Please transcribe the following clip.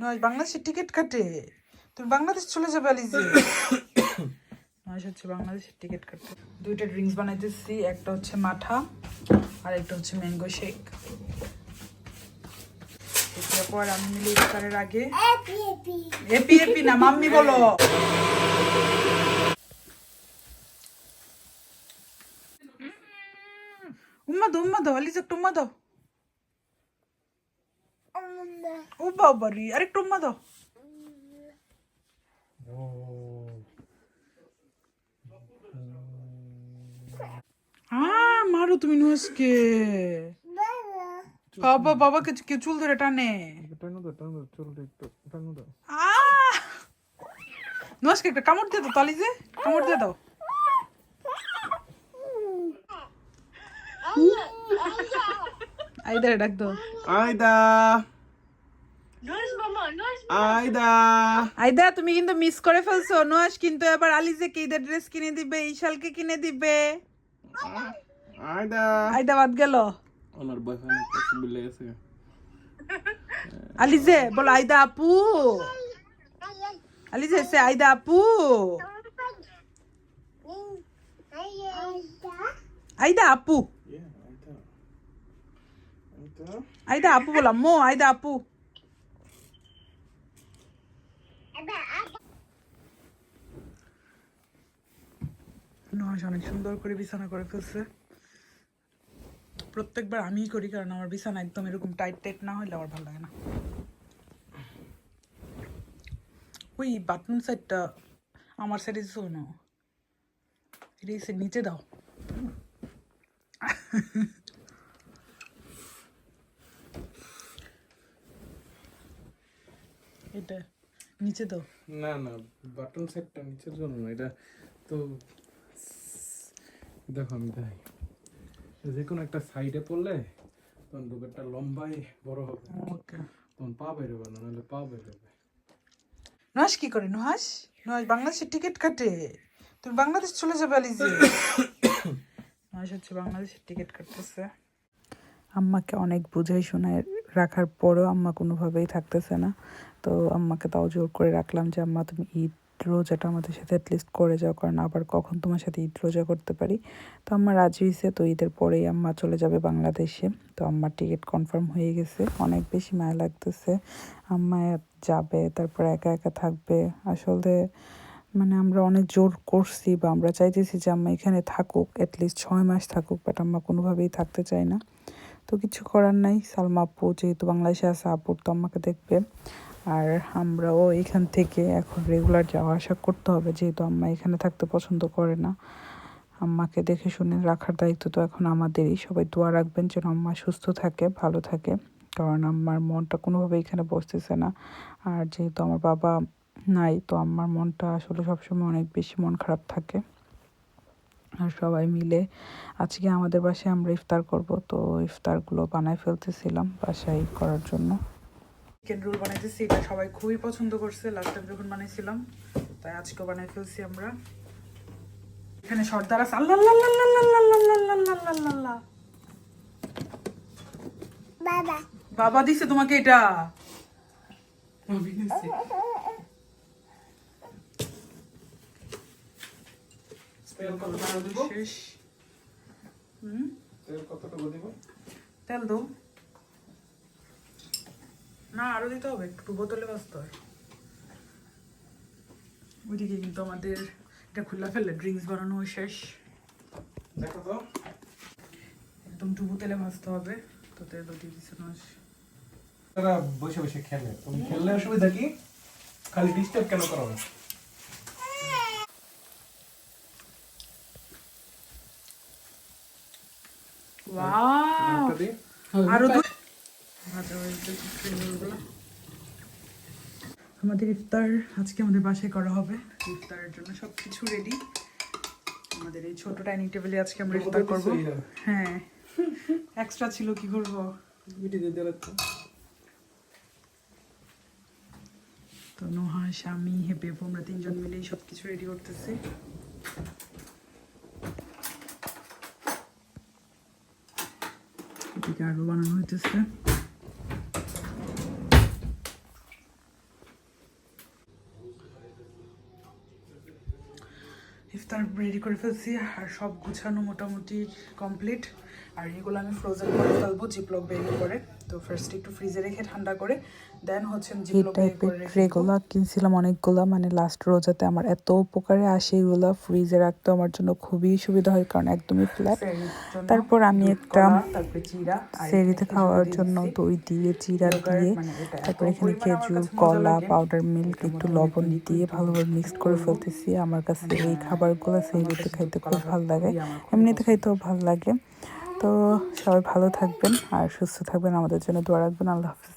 নয়, বাংলাদেশের টিকিট কাটে। তুমি বাংলাদেশ চলে যাবে, আলিজে। নয় হচ্ছে বাংলাদেশের টিকিট কাটতে। দুইটা ড্রিঙ্কস বানাইতেছি, একটা হচ্ছে মাঠা আর একটা হচ্ছে ম্যাঙ্গো শেক। পর আমি মিলে ইফতারের আগে এপি এপি না, মাম্মি বলো। উম্মা দাও উম্মা দাও আলিজ একটা উম্মা দাও খাও বাড়ি আরেক টোম্মা দাও। হ্যাঁ মারো তুমি নুয়াসকে বাবা, বাবাকে কে চুল ধরে টানে। নুয়াসকে একটা কামড় দিয়ে দাও তালিজে কামড় দিয়ে দাও। আইদা, ডাক দাও। আইদা। আয়দা আইদা তুমি কিন্তু মিস করে ফেলছো। নুয়াস কিন্তু এবার আলিজেকে ঈদের ড্রেস কিনে দিবে ইশালকে কিনে দিবে। আয়দা আইদা বাদ গেল। ওনার বয়ফ্রেন্ড কাছে বিলে গেছে আলিজে বলো আইদা আপু। আলিজে সে আইদা আপু। আইদা আপু। আইদা আপু বললাম মো আইদা আপু। নয় অনেক সুন্দর করে বিছানা করে ফেলছে। প্রত্যেকবার আমিই করি, কারণ আমার বিছানা একদম এরকম টাইট টাইট না হলে আমার ভালো লাগে না। ওই বাথরুম সাইডটা আমার সাইডে দিছো না এটা এসে নিচে দাও। এটা নিচে দাও। না না বাটন সেটটা নিচের জন্য এটা তো দেখো আমি দেখাই। যে কোনো একটা সাইডে পড়লে তখন রোগেরটা লম্বাই বড় হবে। ওকে তখন পা বেরোবে না নাহলে পা বেরোবে নুহাস কি করে? নুহাস নুহাস বাংলাদেশের টিকিট কাটে। তুমি বাংলাদেশ চলে যাবে আলিজে। নুহাস হচ্ছে বাংলাদেশের টিকিট কাটতেছে। আম্মাকে অনেক বুঝাই শোনায় রাখার পরেও আম্মা কোনোভাবেই থাকতেছে না। তো আম্মাকে তাও জোর করে রাখলাম যে আম্মা তুমি ঈদ রোজাটা আমাদের সাথে অ্যাটলিস্ট করে যাও, কারণ আবার কখন তোমার সাথে ঈদ রোজা করতে পারি। তো আম্মা রাজি হয়েছে তো ঈদের পরেই আম্মা চলে যাবে বাংলাদেশে। তো আম্মার টিকিট কনফার্ম হয়ে গেছে, অনেক বেশি মায়া লাগতেছে। আম্মা যাবে, তারপর একা একা থাকবে। আসলে মানে আমরা অনেক জোর করছি বা আমরা চাইতেছি যে আম্মা এখানে থাকুক অ্যাটলিস্ট ছয় মাস থাকুক বাট আম্মা কোনোভাবেই থাকতে চায় না। তো কিছু করার নাই। সালমা আপু যেহেতু বাংলাদেশে আছে, আপুর তো আম্মাকে দেখবে। আর আমরাও এখান থেকে এখন রেগুলার যাওয়া আসা করতে হবে, যেহেতু আম্মা এখানে থাকতে পছন্দ করে না। আম্মাকে দেখে শুনে রাখার দায়িত্ব তো এখন আমাদেরই। সবাই দোয়া রাখবেন যেন আম্মা সুস্থ থাকে, ভালো থাকে। কারণ আমার মনটা কোনোভাবে এখানে বসতেছে না। আর যেহেতু আমার বাবা নাই, তো আমার মনটা আসলে সবসময় অনেক বেশি মন খারাপ থাকে। আর সবাই মিলে আজকে আমাদের বাসায় আমরা ইফতার করব। তো ইফতারগুলো বানায় ফেলতেছিলাম বাসায় করার জন্য। চিকেন রোল বানাইতেছি এটা সবাই খুবই পছন্দ করছে লাস্ট টাইম যখন বানাইছিলাম তাই আজকেও বানাই ফেলছি আমরা এখানে সর্দার আছে আল্লাহ আল্লাহ আল্লাহ আল্লাহ আল্লাহ আল্লাহ বাবা বাবা দিছে তোমাকে এটা তেল কতটুকু না আরও দিতে হবে একটু বোতলে বাঁচতে হয়। ওইদিকে কিন্তু আমাদের এটা খুলে ফেললে ড্রিঙ্কস বানানো শেষ। দেখো তো। একদম ডুবো তেলে ভাজতে হবে তো তেল দিয়ে দিচ্ছে না তারা বসে বসে খেলে। তুমি খেললে অসুবিধা কি? খালি ডিস্টার্ব কেন করো ওয়াও! একটা দিই আরও দু ভাজা হয়ে আমাদের ইফতার আজকে আমাদের বাসায় করা হবে। ইফতারের জন্য সব কিছু রেডি আমাদের এই ছোট ডাইনিং টেবিলে আজকে আমরা ইফতার করব। হ্যাঁ। এক্সট্রা ছিল কি করব? মিটি দিয়ে দিলে তো নোহা আমি হেপে আমরা তিনজন মিলেই সব কিছু রেডি করতেছি। এদিকে আরও বানানো হইতেছে। ইফতার রেডি করে ফেলছি আর সব গুছানো মোটামুটি কমপ্লিট আর এগুলো আমি ফ্রোজেন করে ফেলব জিপলক বের করে। তো ফার্স্ট একটু ফ্রিজে রেখে ঠান্ডা করে দেন হচ্ছে এই জিপলক বের করে ট্রেগুলো কিনছিলাম অনেকগুলো মানে লাস্ট রোজাতে আমার এত উপকারে আসে এগুলো ফ্রিজে রাখতে আমার জন্য খুবই সুবিধা হয় কারণ একদমই ফ্ল্যাট তারপর আমি একটা সেরিতে খাওয়ার জন্য দই দিয়ে জিরা দিয়ে মানে তারপর এখানে খেজুর কলা পাউডার মিল্ক একটু লবণ দিয়ে ভালোভাবে মিক্স করে ফেলতেছি। আমার কাছে এই হ্যাঁ, খাবারগুলো সেরিতে খাইতে খুব ভালো লাগে। এমনিতে খাইতেও ভালো লাগে। তো সবাই ভালো থাকবেন আর সুস্থ থাকবেন। আমাদের জন্য দোয়া রাখবেন। আল্লাহ হাফিজ।